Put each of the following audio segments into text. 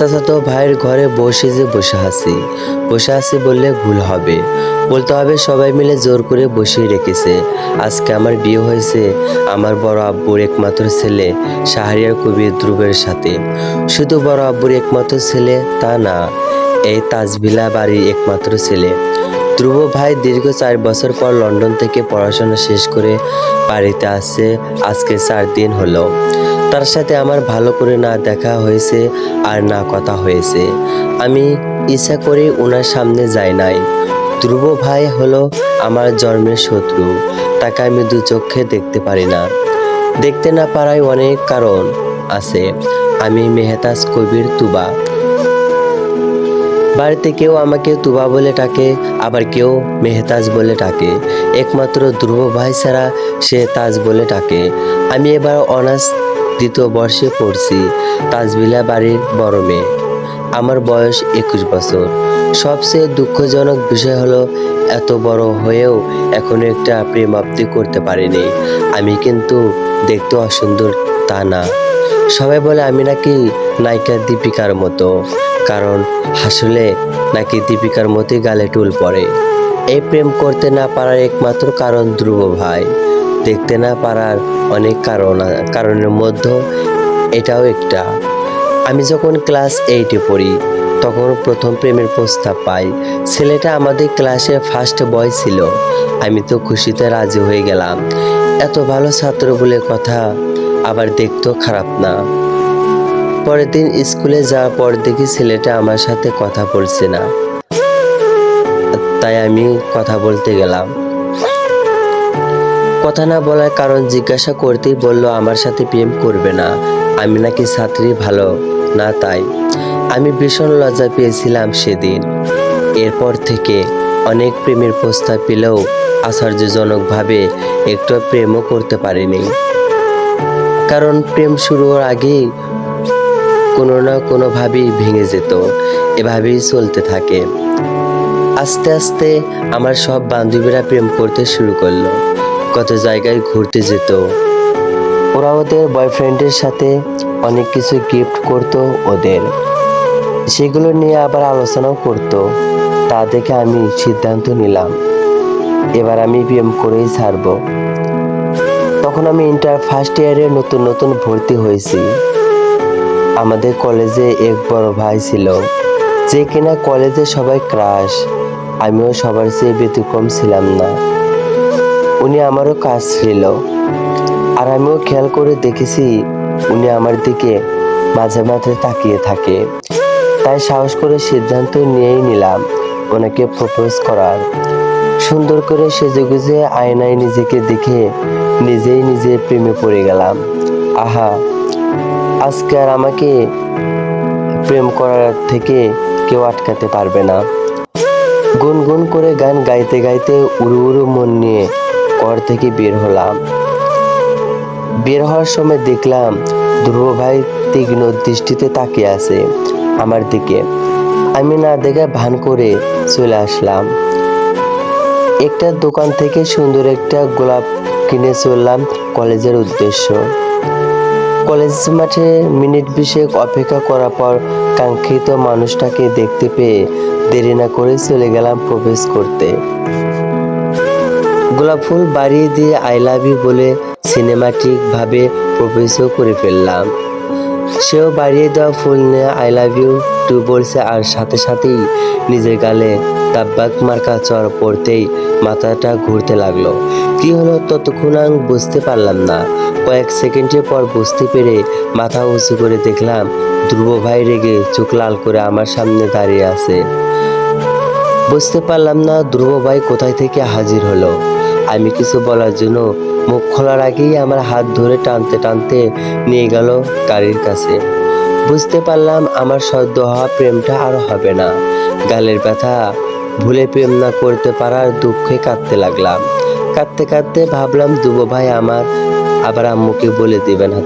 চাচাতো ভাইয়ের ঘরে বসে যে বসে আছি। বসে আছি বললে ভুল হবে। বলতে হবে সবাই মিলে জোর করে বসিয়ে রেখেছে। আজকে আমার বিয়ে হয়েছে আমার বড় আব্বুর একমাত্র ছেলে শাহরিয়ার কবির ধ্রুবের সাথে। শুধু বড় আব্বুর একমাত্র ছেলে তা না, এই তাজবিলা বাড়ির একমাত্র ছেলে। ধ্রুব ভাই দীর্ঘ চার বছর পর লন্ডন থেকে পড়াশোনা শেষ করে বাড়িতে আসছে আজকে চার দিন হলো। তার সাথে আমার ভালো করে না দেখা হয়েছে আর না কথা হয়েছে। আমি ইচ্ছা করে ওনার সামনে যাই নাই। ধ্রুব ভাই হলো আমার জন্মের শত্রু, তাকে আমি দু চোখে দেখতে পারি না। দেখতে না পারায় অনেক কারণ আছে। আমি মেহতাজ কবির তুবা। বাড়িতে কেউ আমাকে তুবা বলে ডাকে, আবার কেউ মেহতাজ বলে ডাকে। একমাত্র ধ্রুব ভাই ছাড়া সে তাজ বলে ডাকে। আমি এবার অনার্স দ্বিতীয় বর্ষে পড়ছি, তাজবিলা বাড়ির বড় মেয়ে। আমার বয়স একুশ বছর। সবচেয়ে দুঃখজনক বিষয় হলো, এত বড় হয়েও এখনও একটা প্রেম প্রেমাপ্তি করতে পারিনি। আমি কিন্তু দেখতে অসুন্দর তা না। সবাই বলে আমি নাকি নায়িকা দীপিকার মতো, কারণ হাসলে নাকি দীপিকার মতোই গালে টুল পড়ে। এই প্রেম করতে না পারার একমাত্র কারণ ধ্রুব ভাই। দেখতে না পারার অনেক কারণ কারণের মধ্যে এটাও একটা। আমি যখন ক্লাস এইটে পড়ি, তখন প্রথম প্রেমের প্রস্তাব পাই। ছেলেটা আমাদের ক্লাসে ফার্স্ট বয় ছিল। আমি তো খুশিতে রাজি হয়ে গেলাম। এত ভালো ছাত্র বলে কথা আবার দেখতেও খারাপ না। পরের দিন স্কুলে যাওয়ার পর দেখি ছেলেটা আমার সাথে কথা বলছে না। তাই আমি কথা বলতে গেলাম। কথা না বলার কারণ জিজ্ঞাসা করতেই বলল, আমার সাথে প্রেম করবে না। আমি নাকি ছাত্রী, ভালো না তাই। আমি ভীষণ লজ্জা পেয়েছিলাম সেদিন। এরপর থেকে অনেক প্রেমের প্রস্তাব পেলেও আশ্চর্যজনকভাবে একটু প্রেমও করতে পারিনি। কারণ প্রেম শুরু হওয়ার আগেই কোনো না কোনোভাবেই ভেঙে যেত। এভাবেই চলতে থাকে। আস্তে আস্তে আমার সব বান্ধবীরা প্রেম করতে শুরু করল। কত জায়গায় ঘুরতে যেত। ওরা ওদের বয়ফ্রেন্ডের সাথে অনেক কিছু গিফট করতো ওদের। সেগুলো নিয়ে আবার আলোচনাও করতো। তা দেখে আমি সিদ্ধান্ত নিলাম, এবার আমি প্রেম করেই ছাড়বো। তখন আমি ইন্টার ফার্স্ট ইয়ারে নতুন নতুন ভর্তি হয়েছি। আমাদের কলেজে এক বড় ভাই ছিল, যে কিনা কলেজে সবাই ক্রাশ আমিও সবার চেয়ে ব্যতিক্রম ছিলাম না। উনি আমারও কাজ ছিল। আর আমিও খেয়াল করে দেখেছি উনি আমার দিকে মাঝে মাঝে তাকিয়ে থাকে। তাই সাহস করে সিদ্ধান্ত নিয়েই নিলাম ওনাকে প্রপোজ করার। সুন্দর করে সেজে গুজে আয়নায় নিজেকে দেখে নিজেই নিজে প্রেমে পড়ে গেলাম। আহা, আজকে আর আমাকে প্রেম করার থেকে কেউ আটকাতে পারবে না। গুনগুন করে গান গাইতে গাইতে উড়ু উড়ু মন নিয়ে ঘর থেকে বের হলাম। বের হওয়ার সময় দেখলাম ধ্রুব ভাই তীক্ষ্ণ দৃষ্টিতে তাকিয়ে আছে আমার দিকে। আমি না দেখে ভান করে চলে আসলাম। একটা দোকান থেকে সুন্দর একটা গোলাপ কিনে চললাম কলেজের উদ্দেশ্য। কলেজ মাঠে মিনিট বিশেক অপেক্ষা করার পর কাঙ্ক্ষিত মানুষটাকে দেখতে পেয়ে দেরি না করে চলে গেলাম প্রবেশ করতে। ফুল বাড়িয়ে দিয়ে আই লাভ ইউ বলে সিনেমাটিক ভাবে প্রবেশও করে ফেললাম। সেও বাড়িয়ে দেওয়া ফুল নিয়ে আই লাভ ইউ টু বলছে আর সাথে সাথেই নিজের গালে তাব্বাক মার্কা চর পড়তেই মাথাটা ঘুরতে লাগল। কি হলো ততক্ষণ আমি বুঝতে পারলাম না। কয়েক সেকেন্ডের পর বুঝতে পেরে মাথা উঁচু করে দেখলাম ধ্রুব ভাই রেগে চোখ লাল করে আমার সামনে দাঁড়িয়ে আছে। বুঝতে পারলাম না ধ্রুব ভাই কোথায় থেকে হাজির হলো। আমি কিছু বলার জন্য মুখ খোলার আগেই আমার হাত ধরে টানতে টানতে নিয়ে গেল গাড়ির কাছে। বুঝতে পারলাম আমার সদ্য হওয়া প্রেমটা আর হবে না। গালের ব্যথা, ভুলে প্রেম না করতে পারার দুঃখে কাঁদতে লাগলাম। কাঁদতে কাঁদতে ভাবলাম দুব ভাই আমার, আবার আম্মুকে বলে দেবে না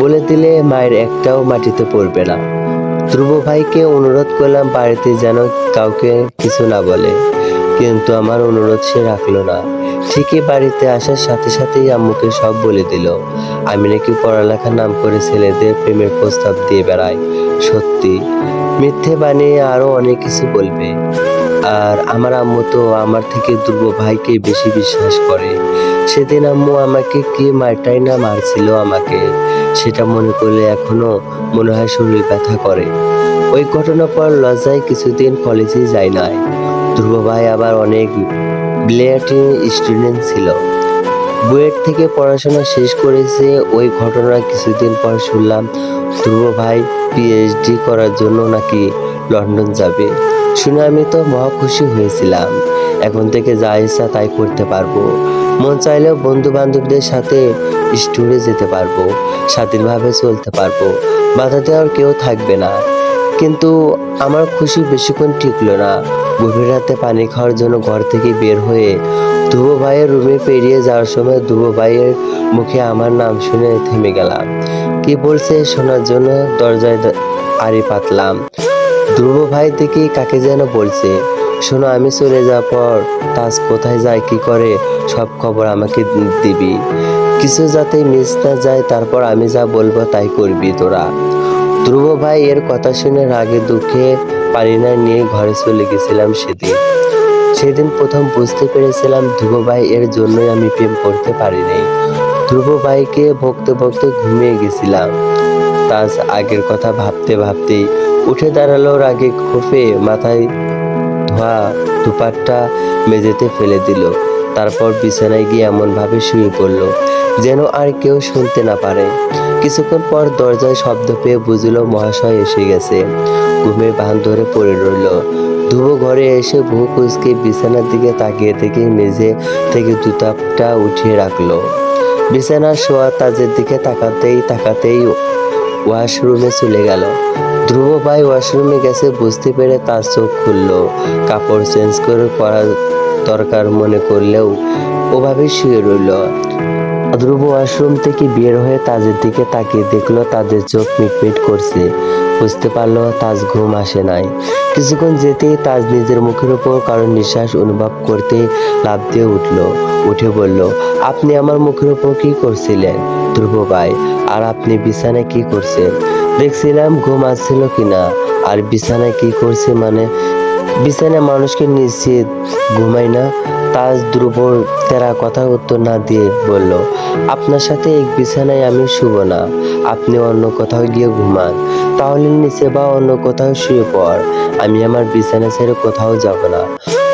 বলে দিলে মায়ের একটাও মাটিতে পড়বে না। ধ্রুব ভাইকে অনুরোধ করলাম বাড়িতে যেন কাউকে কিছু না বলে, কিন্তু আমার অনুরোধ সে রাখল না। ঠিকই বাড়িতে আসার সাথে সাথেই আম্মুকে সব বলে দিল। আমি নাকি পড়ালেখার নাম করে ছেলেদের প্রেমের প্রস্তাব দিয়ে বেড়াই। সত্যি, মিথ্যে বানিয়ে আরও অনেক কিছু বলবে। আর আমার আম্মু তো আমার থেকে ধ্রুব ভাইকে বেশি বিশ্বাস করে। সেদিন আম্মু আমাকে কি মারটাই না মারছিল আমাকে, সেটা মনে করলে এখনও মনে হয় শরীর ব্যথা করে। ওই ঘটনার পর লজ্জায় কিছুদিন কলেজে যায় নাই। ধ্রুব ভাই আবার অনেক ব্লেয়ার্টিং স্টুডেন্ট ছিল। বুয়েট থেকে পড়াশোনা শেষ করেছে, ওই ঘটনা কিছুদিন পর শুনলাম ধ্রুব ভাই পিএইচডি করার জন্য নাকি লন্ডন যাবে। শুনে আমি তো মহা খুশি হয়েছিলাম। এখন থেকে যা ইচ্ছা তাই করতে পারব। মন চাইলেও বন্ধু বান্ধবদের সাথে স্টুডে যেতে পারব, স্বাধীনভাবে চলতে পারব। বাধা দেওয়ার কেউ থাকবে না। কিন্তু আমার খুশি বেশিক্ষণ টিকলো না। গভীর রাতে পানি খাওয়ার জন্য ঘর থেকে বের হয়ে ধ্রুব ভাইয়ের রুমে পেরিয়ে যাওয়ার সময় ধ্রুব ভাইয়ের মুখে আমার নাম শুনে থেমে গেলাম। কি বলছে শোনার জন্য? দরজায় আড়ি পাতলাম। ধ্রুব ভাই দেখি কাকে যেন বলছে। শোনো, আমি চলে যাওয়ার পর তাজ কোথায় যায়, কি করে, সব খবর আমাকে দিবি। কিছু যাতে মিস না যায়, তারপর আমি যা বলব তাই করবি তোরা। ধ্রুব ভাই এর কথা শুনে রাগে দুঃখে পানি না নিয়ে ঘরে চলে গেছিলাম সেদিন। সেদিন প্রথম বুঝতে পেরেছিলাম ধ্রুব ভাই এর জন্যই আমি প্রেম করতে পারিনি ধ্রুব ভাইকে ভক্তে ভক্তে ঘুমিয়ে গেছিলাম। তাজ আগের কথা ভাবতে ভাবতেই উঠে দাঁড়াল রাগে খুফে মাথায় ধোয়া দুপাটটা মেঝেতে ফেলে দিল। তারপর বিছানায় গিয়ে এমনভাবে শুয়ে পড়ল, যেন আর কেউ শুনতে না পারে। কিছুক্ষণ পর দরজায় শব্দ পেয়ে বুঝলো মহাশয় এসে গেছে। ঘুমে বান ধরে পড়ে রইল। ধ্রুব ঘরে এসে বহু কুচকে বিছানার দিকে তাকিয়ে থেকে মেঝে থেকে জুতাটা উঠিয়ে রাখল। বিছানার শোয়া তাজের দিকে তাকাতেই তাকাতেই ওয়াশরুমে চলে গেল। ধ্রুব ভাই ওয়াশরুমে গেছে বুঝতে পেরে তার চোখ খুললো। কাপড় চেঞ্জ করে পরা দরকার মনে করলেও ওভাবে শুয়ে রইল। ধ্রুব ওয়াশরুম থেকে বের হয়ে তাজের দিকে তাকিয়ে দেখল তাদের চোখ মিটমিট করছে। বুঝতে পারল তাজ ঘুম আসে নাই। কিছুক্ষণ যেতেই তাজ নিজের মুখের উপর কারও নিঃশ্বাস অনুভব করতে লাভ দিয়ে উঠল। উঠে বলল, আপনি আমার মুখের উপর কি করছিলেন ধ্রুব ভাই? আর আপনি বিছানায় কি করছেন? দেখছিলাম ঘুম আসছিল কিনা। আর বিছানায় কি করছে মানে বিছানায় মানুষকে নিশ্চিত ঘুমাই না। তাজ ধ্রুবর তেরা কথা উত্তর না দিয়ে বলল, আপনার সাথে এক বিছানায় আমি শুব না। আপনি অন্য কোথাও গিয়ে ঘুমান। তাহলে নিচে বা অন্য কোথাও শুয়ে পড়। আমি আমার বিছানা ছেড়ে কোথাও যাব না।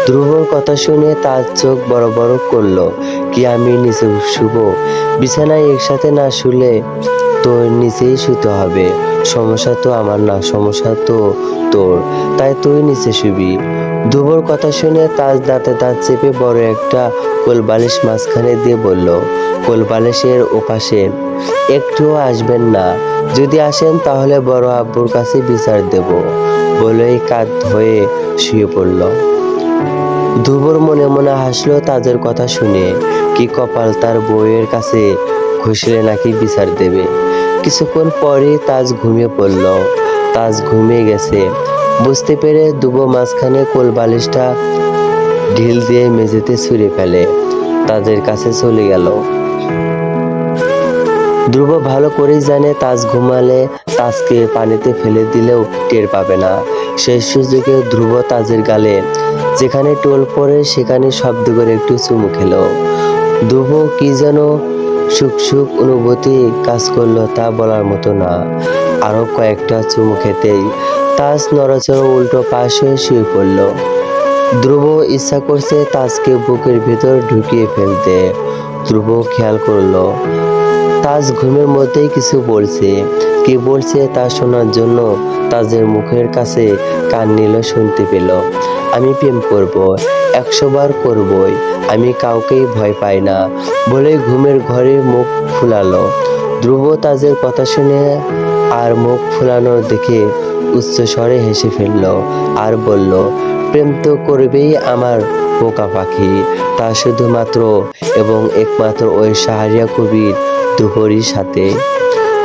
ধ্রুবর কথা শুনে তার চোখ বড় বড় করল, কি আমি নিচে শুব? বিছানায় একসাথে না শুলে তো নিচেই শুতে হবে। সমস্যা তো আমার না, সমস্যা তো তোর। তাই তুই নিচে শুবি। ধ্রুবর কথা শুনে তাজ দাঁতে দাঁত চেপে বড় একটা কোলবালিশ মাঝখানে দিয়ে বলল, কোলবালিশের ওপাশে, একটুও আসবেন না। যদি আসেন তাহলে বড় আব্বুর কাছে বিচার দেব। বলেই কাঁধ হয়ে শুয়ে পড়ল। ধ্রুবর মনে মনে হাসলো তাদের কথা শুনে, কি কপাল তার বউয়ের কাছে ঘুষলে নাকি বিচার দেবে? কিছুক্ষণ পরে তাজ ঘুমিয়ে পড়ল। তাজ ঘুমিয়ে গেছে। বুঝতে পেরে দুবো মাঝখানে কোল বালিশটা ঢিল দিয়ে মেঝেতে ছুঁড়ে ফেলে। তাদের কাছে চলে গেল। ধ্রুব ভালো করেই জানে তাজ ঘুমালে তাজকে পানিতে ফেলে দিলেও টের পাবে না। শেষ সুযোগে ধ্রুব তাজের গালে যেখানে টোল পড়ে সেখানে শব্দ করে একটু চুমু খেলো। ধ্রুব কি যেন সুখ সুখ অনুভূতি কাজ করল তা বলার মতো না। আরও কয়েকটা চুমু খেতেই তাজ নড়াচড়া উল্টো পাশ হয়ে শুয়ে পড়ল। ধ্রুব ইচ্ছা করছে তাজকে বুকের ভিতর ঢুকিয়ে ফেলতে। ধ্রুব খেয়াল করল, তাজ ঘুমের মধ্যেই কিছু বলছে। কি বলছে তা শোনার জন্য তাজের মুখের কাছে কান নিল, শুনতে পেল। আমি প্রেম করব একশো বার করবই, আমি কাউকেই ভয় পাই না, বলে ঘুমের ঘরে মুখ ফুলালো। ধ্রুব তাজের কথা শুনে আর মুখ ফুলানো দেখে উচ্চ স্বরে হেসে ফেলল আর বলল, প্রেম তো করবেই আমার পোকা পাখি। তা শুধুমাত্র এবং একমাত্র ওই সাহারিয়া কবির দুহরির সাথে।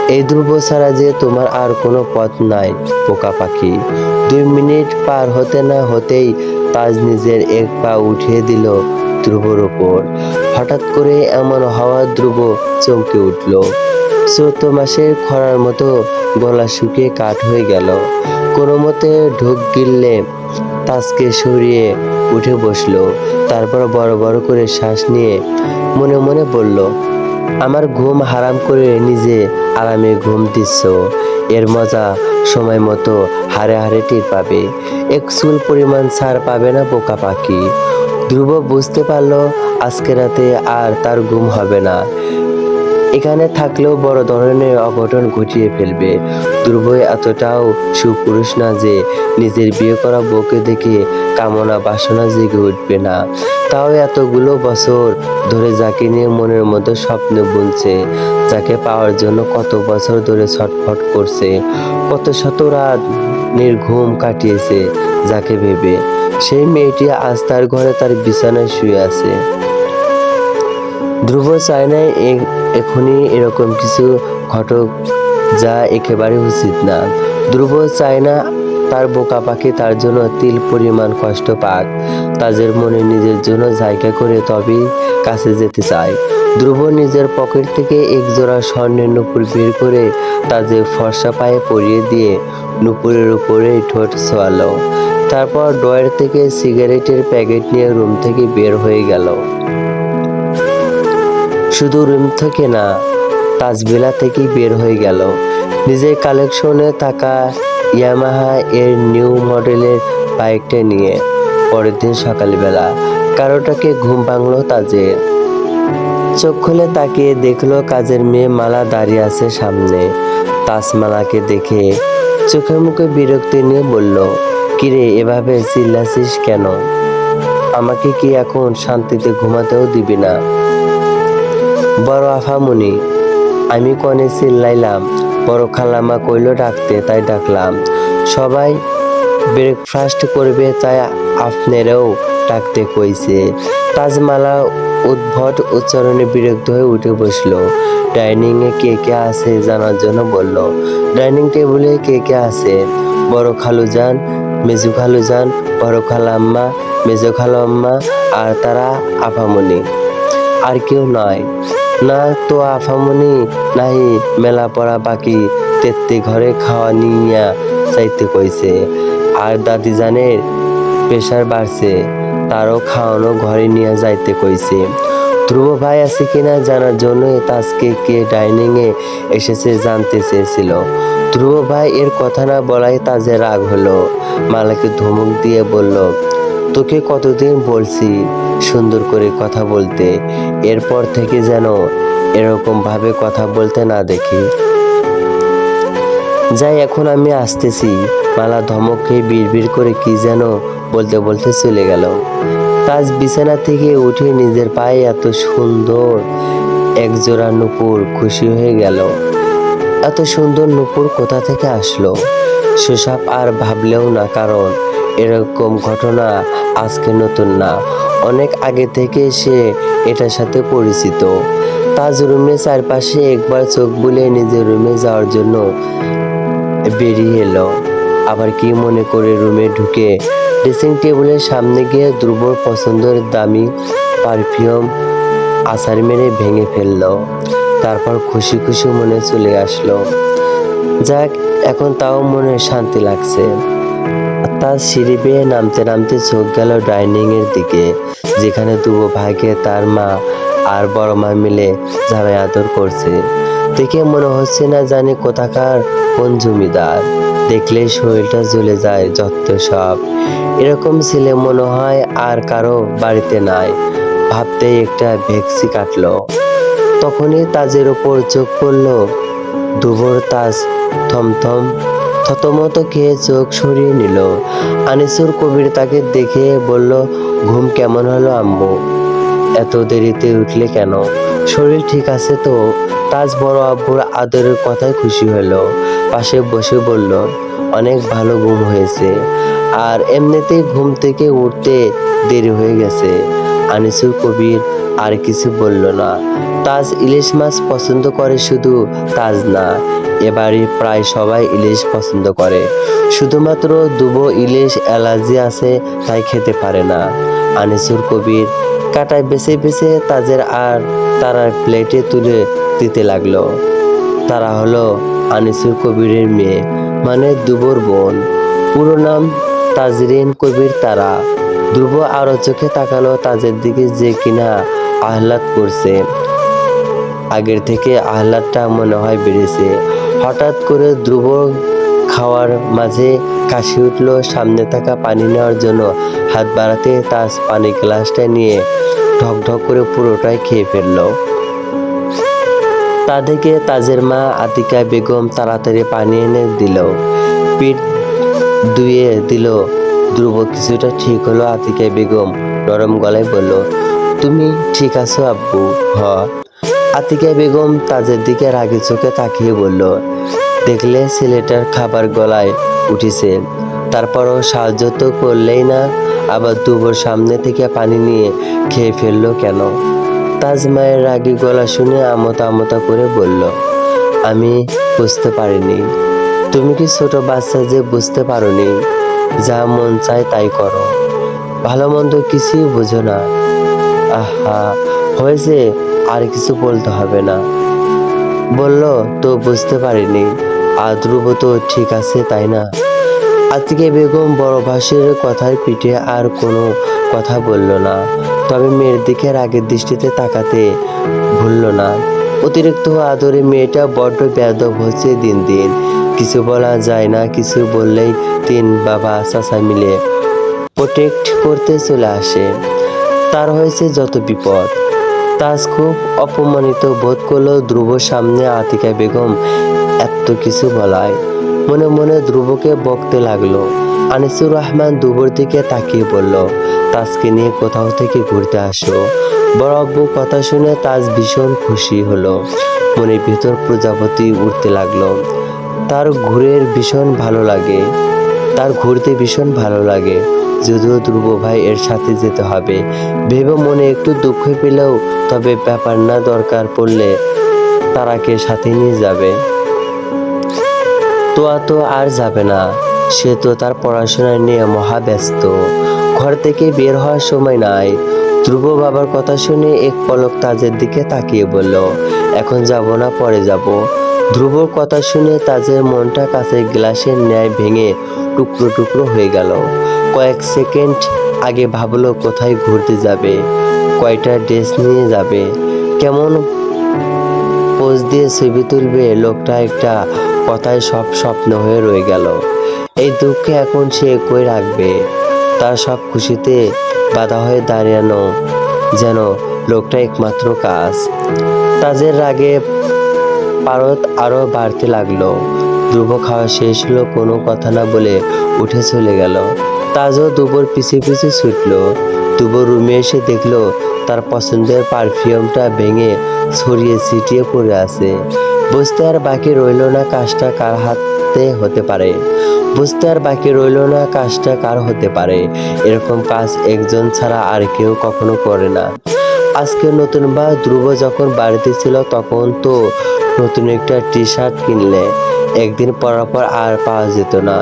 এই ধ্রুব ছাড়া যে তোমার আর কোনো পথ নাই, পোকা পাখি। দুই মিনিট পার হতে না হতেই তাজ নিজের এক পা উঠিয়ে দিল ধ্রুবর ওপর হঠাৎ করে এমন হাওয়া ধ্রুব চমকে উঠল। চৈত্র মাসের খরার মতো গলা শুকিয়ে কাঠ হয়ে গেল। কোনো মতে ঢোক গিললে তাজকে সরিয়ে উঠে বসল। তারপর বড় বড় করে শ্বাস নিয়ে মনে মনে বলল আমার ঘুম হারাম করে নিজে আরামে ঘুম দিচ্ছ। এর মজা সময় মতো হারে হারে টের পাবে। এক চুল পরিমাণ ছাড় পাবে না বোকা পাখি। ধ্রুব বুঝতে পারল, আজকে রাতে আর তার ঘুম হবে না। এখানে থাকলেও বড় ধরনের অঘটন ঘটিয়ে ফেলবে। ধ্রুব এতটাও সুপুরুষ না যে নিজের বিয়ে করা বউকে দেখে কামনা বাসনা জেগে উঠবে না। তাও এতগুলো বছর ধরে যাকে নিয়ে মনের মধ্যে স্বপ্ন বুনছে, যাকে পাওয়ার জন্য কত বছর ধরে ছটফট করছে, কত শত রাত নির্ঘুম কাটিয়েছে যাকে ভেবে। সেই মেয়েটি আজ তার ঘরে তার বিছানায় শুয়ে আছে। ধ্রুব চায় না এখনই এরকম কিছু ঘটক যা একেবারে উচিত না। ধ্রুব চায় না তার বোকা পাখি তার জন্য তিল পরিমাণ কষ্ট পাক। তাদের মনে নিজের জন্য জায়গা করে তবেই কাছে যেতে চায়। ধ্রুব নিজের পকেট থেকে এক জোড়া স্বর্ণের নুপুর বের করে তাদের ফর্সা পায়ে পরিয়ে দিয়ে নুপুরের উপরে ঠোঁট ছোয়ালো। তারপর ড্রয়ার থেকে সিগারেটের প্যাকেট নিয়ে রুম থেকে বের হয়ে গেল। শুধু রুম থেকে না, তাজবেলা থেকেই বের হয়ে গেল। নিজের কালেকশনে থাকা ইয়ামাহা এর নিউ মডেলের বাইকটা নিয়ে। পরের দিন সকালবেলা। কারোটাকে ঘুম ভাঙলো তাজের চোখ খুলে তাকিয়ে দেখল কাজের মেয়ে মালা দাঁড়িয়ে আছে সামনে। তাজমালাকে দেখে চোখে মুখে বিরক্তি নিয়ে বলল, কিরে, এভাবে চিল্লাছিস কেন? আমাকে কি এখন শান্তিতে ঘুমাতেও দিবি না? বড় আফামনি, আমি কনে চিল্লাইলাম। বড় খালামা কইল ডাকতে, তাই ডাকলাম। সবাই ব্রেকফাস্ট করবে তাই আপনারাও ডাকতে কইছে। তাজমালা উদ্ভট উচ্চারণে বিরক্ত হয়ে উঠে বসল। ডাইনিং এ কে কে আছে জানার জন্য বলল। ডাইনিং টেবিলে কে কে আছে? বড় খালু যান মেজু খালু যান বড় খালাম্মা মেজো আম্মা আর তারা আফামনি। আর কেউ নয়। না তো আফামনি, নাহি মেলা পড়া বাকি। তেত্তে ঘরে খাওয়া নিয়া চাইতে কইছে। আর দাদি জানের প্রেশার বাড়ছে, তারও খাওয়ানো ঘরে নিয়ে যাইতে কইছে। ধ্রুব ভাই আছে কিনা জানার জন্য তাজকে কে ডাইনিং এ এসেছে জানতে চেয়েছিল। ধ্রুব ভাই এর কথা না বলাই তাজে রাগ হলো। মালাকে ধমক দিয়ে বলল, তোকে কতদিন বলছি সুন্দর করে কথা বলতে। এরপর থেকে যেন এরকম ভাবে কথা বলতে না দেখি। যাই, এখন আমি আসতেছি। মালা ধমক খেয়ে বিড়বিড় করে কি যেন বলতে বলতে চলে গেল। তাজ বিছানা থেকে উঠে নিজের পায়ে এত সুন্দর এক জোড়া নুপুর খুশি হয়ে গেল। এত সুন্দর নুপুর কোথা থেকে আসলো? সেসব আর ভাবলেও না, কারণ এরকম ঘটনা আজকে নতুন না। অনেক আগে থেকে সে এটার সাথে পরিচিত। তাজ রুমে চারপাশে একবার চোখ বুলে নিজের রুমে যাওয়ার জন্য বেরিয়ে এলো। আবার কি মনে করে রুমে ঢুকে ড্রেসিং টেবিলের সামনে গিয়ে ধ্রুবর পছন্দের দামি পারফিউম আছার মেরে ভেঙে ফেলল। তারপর খুশি খুশি মনে চলে আসলো। যাক, এখন তাও মনে শান্তি লাগছে। তার সিঁড়ি বেয়ে নামতে নামতে চোখ গেল ডাইনিং এর দিকে, যেখানে দুবো ভাইকে তার মা আর বড় মা মিলে জামাই আদর করছে। দেখে মনে হচ্ছে না জানি কোথাকার কোন জমিদার। দেখলে শরীরটা জ্বলে যায় যত সব। এরকম ছেলে মনে হয় আর কারও বাড়িতে নাই। ভাবতেই একটা ভেক্সি কাটলো। তখনই তাজের ওপর চোখ পড়ল। দুবর তাজ থমথম। থতমত খেয়ে চোখ সরিয়ে নিল। আনিসুর কবির তাকে দেখে বলল, ঘুম কেমন হলো আম্মু? এত দেরিতে উঠলে কেন? শরীর ঠিক আছে তো? তাজ বড় আব্বুর আদরের কথায় খুশি হলো। পাশে বসে বলল, অনেক ভালো ঘুম হয়েছে। আর এমনিতেই ঘুম থেকে উঠতে দেরি হয়ে গেছে। আনিসুর কবির আর কিছু বলল না। তাজ ইলিশ মাছ পছন্দ করে শুধু তাজ না এবারে প্রায় সবাই ইলিশ পছন্দ করে। শুধুমাত্র দুবো ইলিশ অ্যালার্জি আছে, তাই খেতে পারে না। আনিসুর কবির কাটায় বেছে বেছে তাজের আর তারার প্লেটে তুলে দিতে লাগল। তারা হলো আনিসুর কবিরের মেয়ে মানে দুবোর বোন। পুরো নাম তাজরিন কবির তারা। ধ্রুব আরও চোখে তাকালো তাজের দিকে যে কিনা আহ্লাদ করছে। আগের থেকে আহ্লাদটা মনে হয় বেড়েছে। হঠাৎ করে ধ্রুব খাওয়ার মাঝে কাশি উঠল, সামনে থাকা পানি নেওয়ার জন্য হাত বাড়াতে তাজ পানি গ্লাসটা নিয়ে ঢক ঢক করে পুরোটাই খেয়ে ফেলল। তা দেখে তাজের মা আতিকা বেগম তাড়াতাড়ি পানি এনে দিল। পিঠ ধুয়ে দিল। ধ্রুব, কিছুটা ঠিক হলো আতিকা বেগম নরম গলায় বলল, তুমি ঠিক আছো আব্বু? হ। আতিকা বেগম তাজের দিকে রাগে চোখে তাকিয়ে বলল দেখলে ছেলেটার খাবার গলায় উঠেছে। তারপরও সাহায্য তো করলেই না, আবার দুবোর সামনে থেকে পানি নিয়ে খেয়ে ফেলল কেন? তাজ মায়ের রাগী গলা শুনে আমতা আমতা করে বলল, আমি বুঝতে পারিনি। তুমি কি ছোট বাচ্চা যে বুঝতে পারোনি? যা মন চায় তাই করো। ভালো মন্দ কিছুই বোঝো না। আহা, হয়েছে, আর কিছু বলতে হবে না। বলল, তো বুঝতে পারিনি। আর ধ্রুব তো ঠিক আছে, তাই না? আতিকে বেগম বড় ভাসের কথার পিঠে আর কোনো কথা বলল না। তবে মেয়ের দিকে রাগের দৃষ্টিতে তাকাতে ভুলল না। অতিরিক্ত আদরে মেয়েটা বড্ড বেদব হচ্ছে দিন দিন। কিছু বলা যায় না, কিছু বললেই তিন বাবা চাচা মিলে প্রোটেক্ট করতে চলে আসে। তার হয়েছে যত বিপদ। তাজ খুব অপমানিত বোধ করল ধ্রুব সামনে আতিকা বেগম এত কিছু বলায়। মনে মনে ধ্রুবকে বকতে লাগল। আনিসুর রহমান দুপুর দিকে তাকিয়ে বলল তাজকে নিয়ে কোথাও থেকে ঘুরতে আসো। বড় আব্বু কথা শুনে তাজ ভীষণ খুশি হলো। মনের ভিতর প্রজাপতি উঠতে লাগল। তার ঘুরের ভীষণ ভালো লাগে। তার ঘুরতে ভীষণ ভালো লাগে। যদিও ধ্রুব ভাই এর সাথে যেতে হবে। ভেবে মনে একটু দুঃখ পেলেও তবে ব্যাপার না দরকার পড়লে তারাকে সাথে নিয়ে যাবে। তোয়া তো আর যাবে না। সে তো তার পড়াশোনা নিয়ে মহা ব্যস্ত ঘর থেকে বের হওয়ার সময় নাই। ধ্রুব বাবার কথা শুনে এক পলক তাজের দিকে তাকিয়ে বলল, এখন যাব না, পরে যাব। ধ্রুবর কথা শুনে তাজের মনটা কাছের গ্লাসের ন্যায় ভেঙে টুকরো টুকরো হয়ে গেল। কয়েক সেকেন্ড আগে ভাবলো কোথায় ঘুরতে যাবে, কয়টা ড্রেস নিয়ে যাবে, কেমন পোজ দিয়ে ছবি তুলবে, লোকটা একটা কথায় সব স্বপ্ন হয়ে রয়ে গেল। এই দুঃখে এখন সে কই রাখবে। তার সব খুশিতে বাধা হয়ে দাঁড়ানো যেন লোকটা একমাত্র কাজ। তাজের রাগে পারত আরও বাড়তে লাগল। ধ্রুব খাওয়া শেষ হলো, কোনো কথা না বলে উঠে চলে গেল। তাজও দুপুর পিছে পিছে ছুটলো। দুপুর রুমে এসে দেখল তার পছন্দের পারফিউমটা ভেঙে ছড়িয়ে ছিটিয়ে পড়ে আছে। বুঝতে আর বাকি রইল না কাজটা কার হাতে হতে পারে। বুঝতে আর বাকি রইল না কাজটা কার হতে পারে। এরকম কাজ একজন ছাড়া আর কেউ কখনো করে না। আজকে নতুন বা ধ্রুব যখন বাড়িতে ছিল তখন তো নতুন একটা টি শার্ট কিনলে। একদিন পরার পর আর পাওয়া যেত না।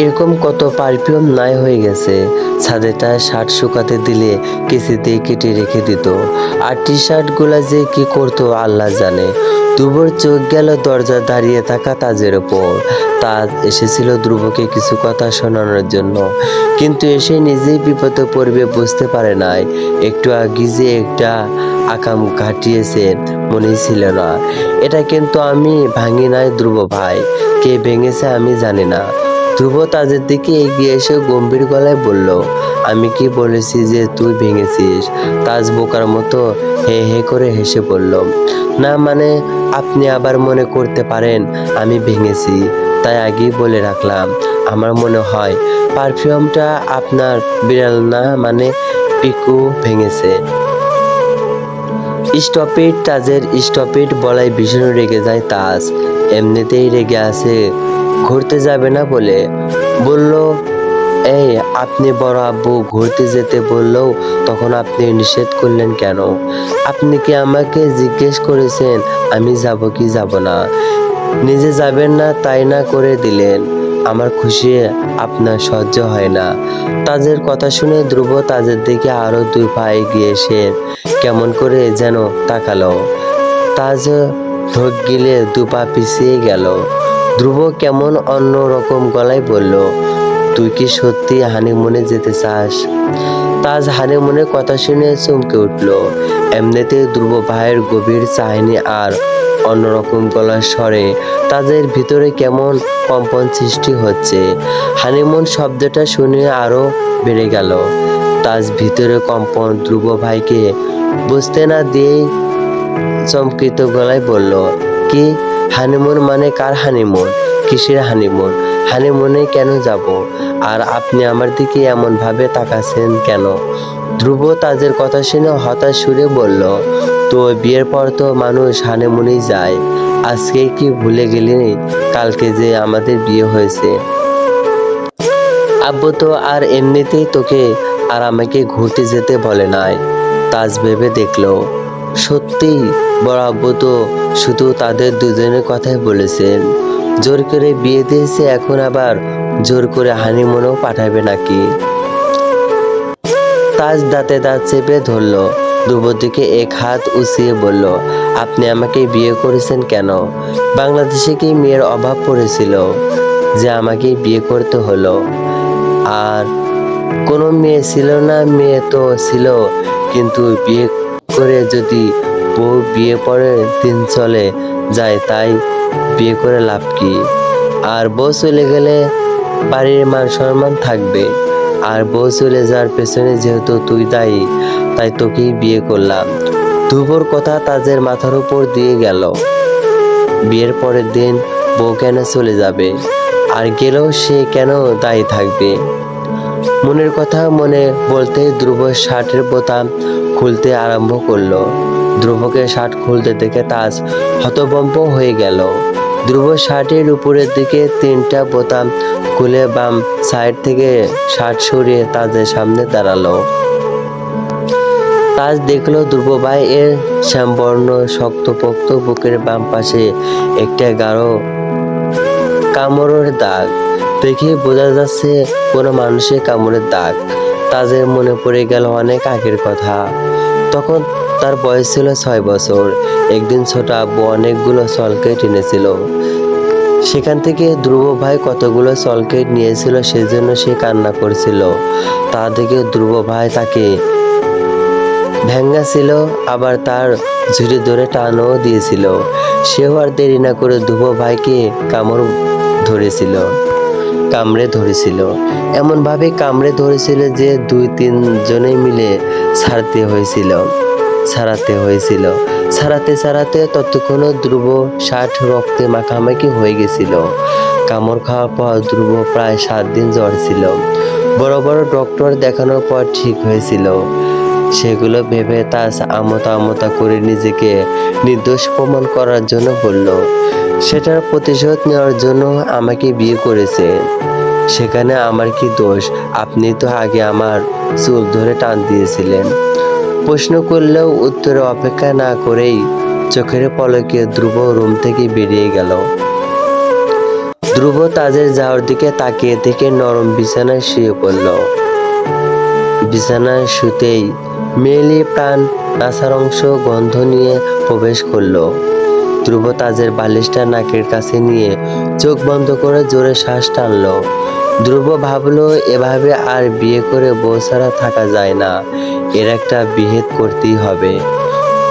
এরকম কত পারফিউম নাই হয়ে গেছে। ছাদেটা শার্ট শুকাতে দিলে কেসিতে কেটে রেখে দিত। আর টি শার্টগুলো যে কি করতো আল্লাহ জানে। ধ্রুবর চোখ গেল দরজা দাঁড়িয়ে থাকা তাজের ওপর। তাজ এসেছিল ধ্রুবকে কিছু কথা শোনানোর জন্য। কিন্তু এসে নিজেই বিপদে পড়বে বুঝতে পারে নাই। একটু আগে যে একটা আকাম ঘাটিয়েছে মনে ছিল না। এটা কিন্তু আমি ভাঙি নাই ধ্রুব ভাই। কে ভেঙেছে আমি জানি না। ধ্রুব তাজের দিকে এগিয়ে এসে গম্ভীর গলায় বলল, আমি কি বলেছি যে তুই ভেঙেছিস? তাজ বোকার মতো হে হে করে হেসে বলল, না মানে আপনি আবার মনে করতে পারেন আমি ভেঙেছি, তাই আগেই বলে রাখলাম। আমার মনে হয় পারফিউমটা আপনার বিড়াল না মানে পিকু ভেঙেছে। স্টপিট তাজের স্টপিট বলাই ভীষণ রেগে যায় তাজ। এমনিতেই রেগে আছে ঘুরতে যাবে না বলে বলল, এই, আপনি বড় আব্বু, ঘুরতে যেতে বললেও তখন আপনি নিষেধ করলেন কেন? আপনি কি আমাকে জিজ্ঞেস করেছেন, আমি যাব কি যাব না? নিজে যাবেন না, তাই না করে দিলেন। আমার খুশি আপনার সহ্য হয় না। তাজের কথা শুনে ধ্রুব তাজের দিকে আরও দুই পা এগিয়ে এসে কেমন করে যেন তাকালো। তাজ ঢোক গিলে দু পা পিছিয়ে গেল। ধ্রুব কেমন অন্য রকম গলায় বলল, তুই কি সত্যি হানিমুনে যেতে চাস? তাজ হানিমুনের কথা শুনে চমকে উঠল। এমনিতে ধ্রুব ভাইয়ের গভীর চাহিনি আর অন্যরকম গলার স্বরে তাদের ভিতরে কেমন কম্পন সৃষ্টি হচ্ছে। হানিমুন শব্দটা শুনে আরও বেড়ে গেল। তাজ ভিতরে কম্পন ধ্রুব ভাইকে বুঝতে না দিয়েই চমকিত গলায় বলল, কি হানিমুন মানে কার হানিমুন? কিসের হানিমুন? হানিমুনে কেন যাব? আর আপনি আমার দিকে এমন ভাবে তাকাচ্ছেন কেন? ধ্রুব তাজের কথা শুনে হতাশ সুরে বলল, তো বিয়ের পর তো মানুষ হানিমুনেই যায়। আজকে কি ভুলে গেলি? কালকে যে আমাদের বিয়ে হয়েছে। আব্বু তো আর এমনিতেই তোকে আর আমাকে ঘুরতে যেতে বলে নাই। তাজ ভেবে দেখল। সত্যিই বড় তো শুধু তাদের দুজনের কথাই বলেছেন। জোর করে বিয়ে দিয়েছে, এখন আবার জোর করে হানিমুনও পাঠাবে নাকি? তাজ দাঁতে দাঁত চেপে ধরলো। দুবোর দিকে এক হাত উঁচিয়ে বলল, আপনি আমাকে বিয়ে করেছেন কেন? বাংলাদেশে কি মেয়ের অভাব পড়েছিল যে আমাকে বিয়ে করতে হলো? আর কোনো মেয়ে ছিল না, মেয়ে তো ছিল, কিন্তু বিয়ে করে যদি বউ বিয়ে পরে দিন চলে যায়, তাই বিয়ে করে লাভ কি? আর বউ চলে গেলে বাড়ির মান সম্মান থাকবে। আর বউ চলে যাওয়ার পেছনে যেহেতু তুই দায়ী, তাই তোকেই বিয়ে করলাম। ধ্রুবর কথা তাজের মাথার উপর দিয়ে গেল। বিয়ের পরের দিন বউ কেন চলে যাবে? আর গেলেও সে কেন দায়ী থাকবে? মনের কথা মনে বলতে ধ্রুব শার্টের বোতাম খুলতে আরম্ভ করল। ধ্রুবকে শার্ট খুলতে দেখে তাজ হতভম্ব হয়ে গেল। ধ্রুব শার্টের উপরের দিকে তিনটা বোতাম খুলে বাম সাইড থেকে শার্ট সরিয়ে তাজের সামনে দাঁড়াল। তাজ দেখল ধ্রুব ভাই এর শ্যামবর্ণ, শক্তপোক্ত বুকের বাম পাশে একটা গাঢ় কামড়ের দাগ। দেখে বোঝা যাচ্ছে কোনো মানুষের কামড়ের দাগ। তাদের মনে পড়ে গেল অনেক আগের কথা। তখন তার বয়স ছিল ছয় বছর। একদিন ছোট আব্বু অনেকগুলো সলকেট এনেছিল সেখান থেকে ধ্রুব ভাই কতগুলো সলকেট নিয়েছিল সেজন্য সে কান্না করছিল। তা দেখে ধ্রুব ভাই তাকে ভেঙ্গা ছিল আবার তার ঝুড়ি ধরে টানও দিয়েছিল। সেও আর দেরি না করে ধ্রুব ভাইকে কামড় ধরেছিল। কামড়ে ধরেছিল। এমনভাবে কামড়ে ধরেছিল যে দুই তিন জনে মিলে ছাড়তে হয়েছিল, ছাড়াতে হয়েছিল। ছাড়াতে ছাড়াতে ততক্ষণও ধ্রুব ষাট রক্তে মাখামাখি হয়ে গেছিল। কামড় খাওয়ার পর ধ্রুব প্রায় সাত দিন জ্বর ছিল। বড় বড় ডক্টর দেখানোর পর ঠিক হয়েছিল। সেগুলো ভেবে তাস আমতা আমতা করে নিজেকে নির্দোষ প্রমাণ করার জন্য বলল সেটার প্রতিশোধ নেওয়ার জন্য আমাকে বিয়ে করেছে। সেখানে আমার কি দোষ? আপনি তো আগে আমার চুল ধরে টান দিয়েছিলেন। প্রশ্ন করলেও উত্তরে অপেক্ষা না করেই চোখের পলকে ধ্রুব রুম থেকে বেরিয়ে গেল। ধ্রুব তাজের যাওয়ার দিকে তাকিয়ে থেকে নরম বিছানায় শুয়ে পড়ল। বিছানায় শুতেই মেলি প্রাণ, নাসার অংশ, গন্ধ নিয়ে প্রবেশ করল। ধ্রুব তাজের বালিশটা নাকের কাছে নিয়ে চোখ বন্ধ করে জোরে শ্বাস টানলো। ধ্রুব ভাবলো, এভাবে আর বিয়ে করে বউ ছাড়া থাকা যায় না। এর একটা বিহেদ করতেই হবে।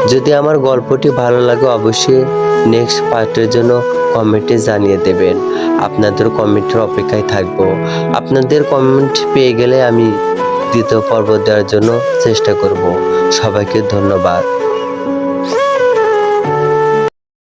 যদি আমার গল্পটি ভালো লাগে অবশ্যই নেক্সট পার্টের জন্য কমেন্টে জানিয়ে দেবেন। আপনাদের কমেন্টের অপেক্ষায় থাকব। আপনাদের কমেন্ট পেয়ে গেলে আমি দ্বিতীয় পর্ব দেওয়ার জন্য চেষ্টা করব। সবাইকে ধন্যবাদ।